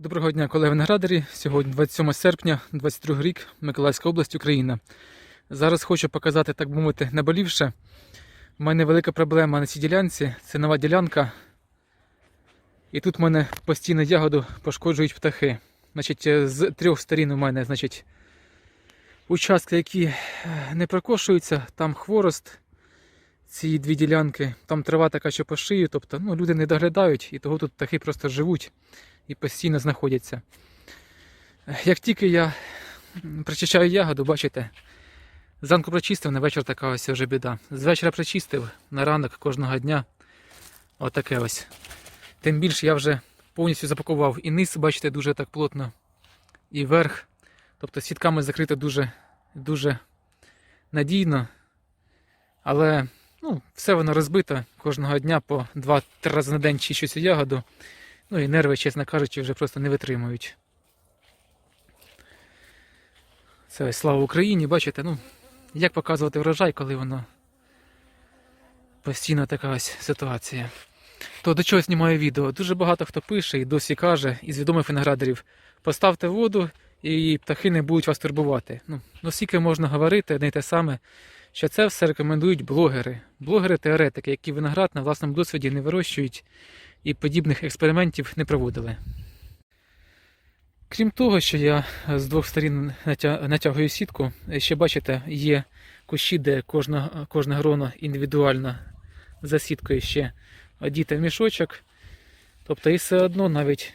Доброго дня, колеги виноградарі. Сьогодні 27 серпня, 22 рік, Миколаївська область, Україна. Зараз хочу показати, так мовити, наболівше. У мене велика проблема на цій ділянці. Це нова ділянка. І тут в мене постійно ягоду пошкоджують птахи. Значить, е, з трьох сторін у мене, значить, участки, які е, не прокошуються, там хворост. Ці дві ділянки, там трава така, що по шию, тобто ну, люди не доглядають, і того тут птахи просто живуть і постійно знаходяться. Як тільки я м, причищаю ягоду, бачите, зранку прочистив, на вечір така ось вже біда. З вечора прочистив, на ранок кожного дня. Отаке ось. Тим більше я вже повністю запакував і низ, бачите, дуже так плотно, і верх. Тобто сітками закрито дуже, дуже надійно. Але ну, все воно розбито кожного дня по 2-3 рази на день чищу цю ягоду. Ну і нерви, чесно кажучи, вже просто не витримують. Це слава Україні, бачите, ну, як показувати врожай, коли воно постійно така ось ситуація. То до чого знімаю відео? Дуже багато хто пише і досі каже із відомих виноградарів: поставте воду і птахи не будуть вас турбувати. Ну, ну скільки можна говорити, не те саме, що це все рекомендують блогери. Блогери-теоретики, які виноград на власному досвіді не вирощують і подібних експериментів не проводили. Крім того, що я з двох сторін натягую сітку, ще бачите, є кущі, де кожна, кожне гроно індивідуально за сіткою ще одіте в мішочок. Тобто і все одно навіть,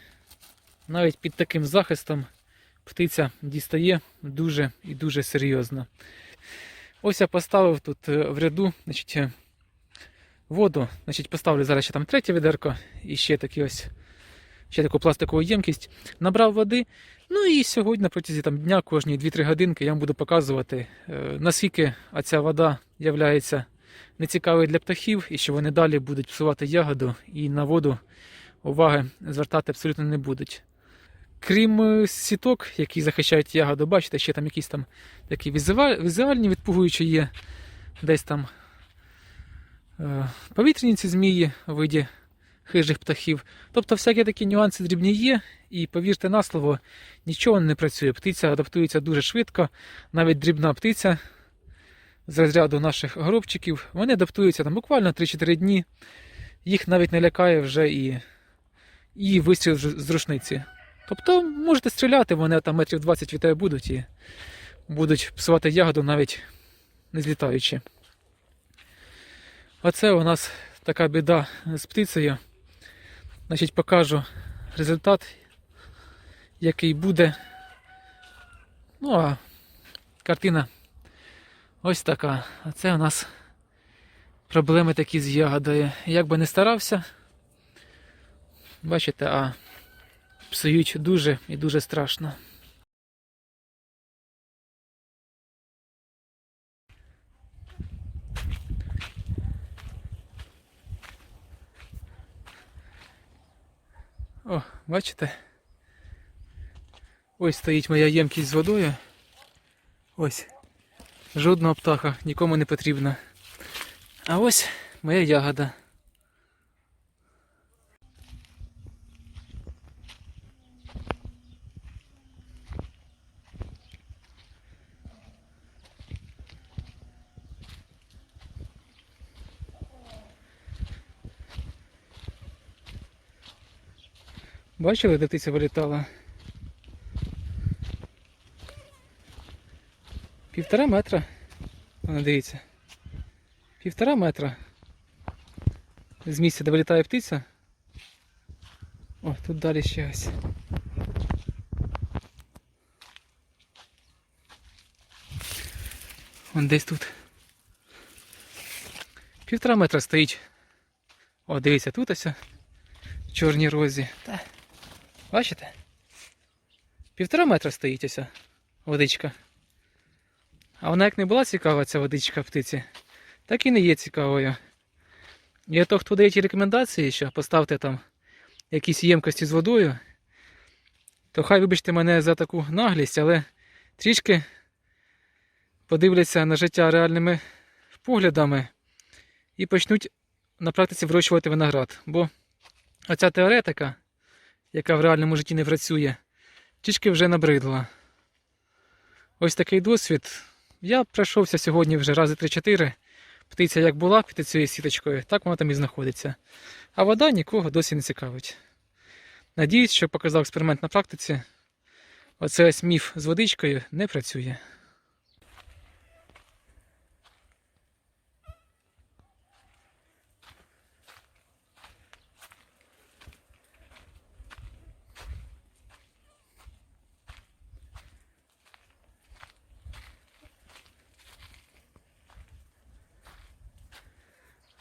навіть під таким захистом птиця дістає дуже і дуже серйозно. Ось я поставив тут е, в ряду, значить, е, воду. Значить, поставлю зараз ще там третє відерко і ще такі ось ще таку пластикову ємкість. Набрав води. Ну і сьогодні на протязі там, дня, кожні 2-3 годинки я вам буду показувати, е, наскільки ця вода є нецікавою для птахів, і що вони далі будуть псувати ягоду і на воду уваги звертати абсолютно не будуть. Крім е, сіток, які захищають ягоду, бачите, ще там якісь там такі візуальні відпугуючі є, десь там повітряні ці змії у виді хижих птахів. Тобто всякі такі нюанси дрібні є, і повірте на слово, нічого не працює. Птиця адаптується дуже швидко, навіть дрібна птиця з розряду наших горобчиків, вони адаптуються там буквально 3-4 дні. Їх навіть не лякає вже і, і вистріл з рушниці. Тобто можете стріляти, вони там метрів 20 від тебе будуть і будуть псувати ягоду навіть не злітаючи. Оце у нас така біда з птицею. Значить, покажу результат, який буде. Ну, а картина ось така. А це у нас проблеми такі з ягодою. Як би не старався, бачите, а псують дуже і дуже страшно. О, бачите? Ось стоїть моя ємкість з водою. Ось. Жодного птаха нікому не потрібно. А ось моя ягода. Бачили, де птиця вилітала? Півтора метра. Вона дивіться. Півтора метра. З місця, де вилітає птиця. О, тут далі ще ось. Вон десь тут. Півтора метра стоїть. О, дивіться, тут ось. В чорній розі. Та. Бачите? Півтора метра стоїть ось водичка. А вона як не була цікава, ця водичка птиці, так і не є цікавою. І то, хто дає ті рекомендації, що поставте там якісь ємкості з водою, то хай вибачте мене за таку наглість, але трішки подивляться на життя реальними поглядами і почнуть на практиці вирощувати виноград. Бо оця теоретика, яка в реальному житті не працює, трішки вже набридла. Ось такий досвід. Я пройшовся сьогодні вже рази 3-4. Птиця як була під цією сіточкою, так вона там і знаходиться. А вода нікого досі не цікавить. Надіюсь, що показав експеримент на практиці. Оце ось міф з водичкою не працює.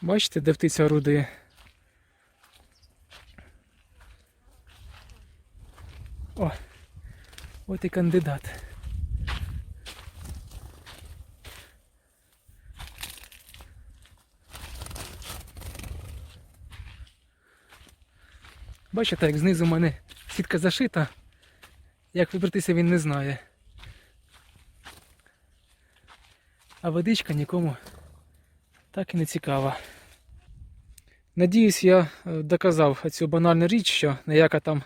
Бачите, де птиця орудує? О, от і кандидат. Бачите, як знизу в мене сітка зашита, як вибратися він не знає. А водичка нікому так і не цікава. Надіюсь, я е, доказав цю банальну річ, що ніяка там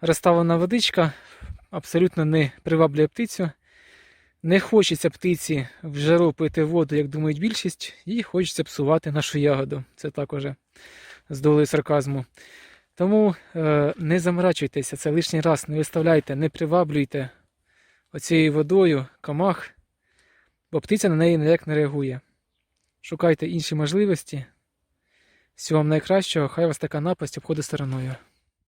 розставлена водичка абсолютно не приваблює птицю. Не хочеться птиці в жару пити воду, як думають більшість, і хочеться псувати нашу ягоду. Це також з долею сарказму. Тому е, не заморачуйтеся, це лишній раз не виставляйте, не приваблюйте оцією водою камах, бо птиця на неї ніяк не реагує. Шукайте інші можливості. Всього вам найкращого, хай вас така напасть обходить стороною.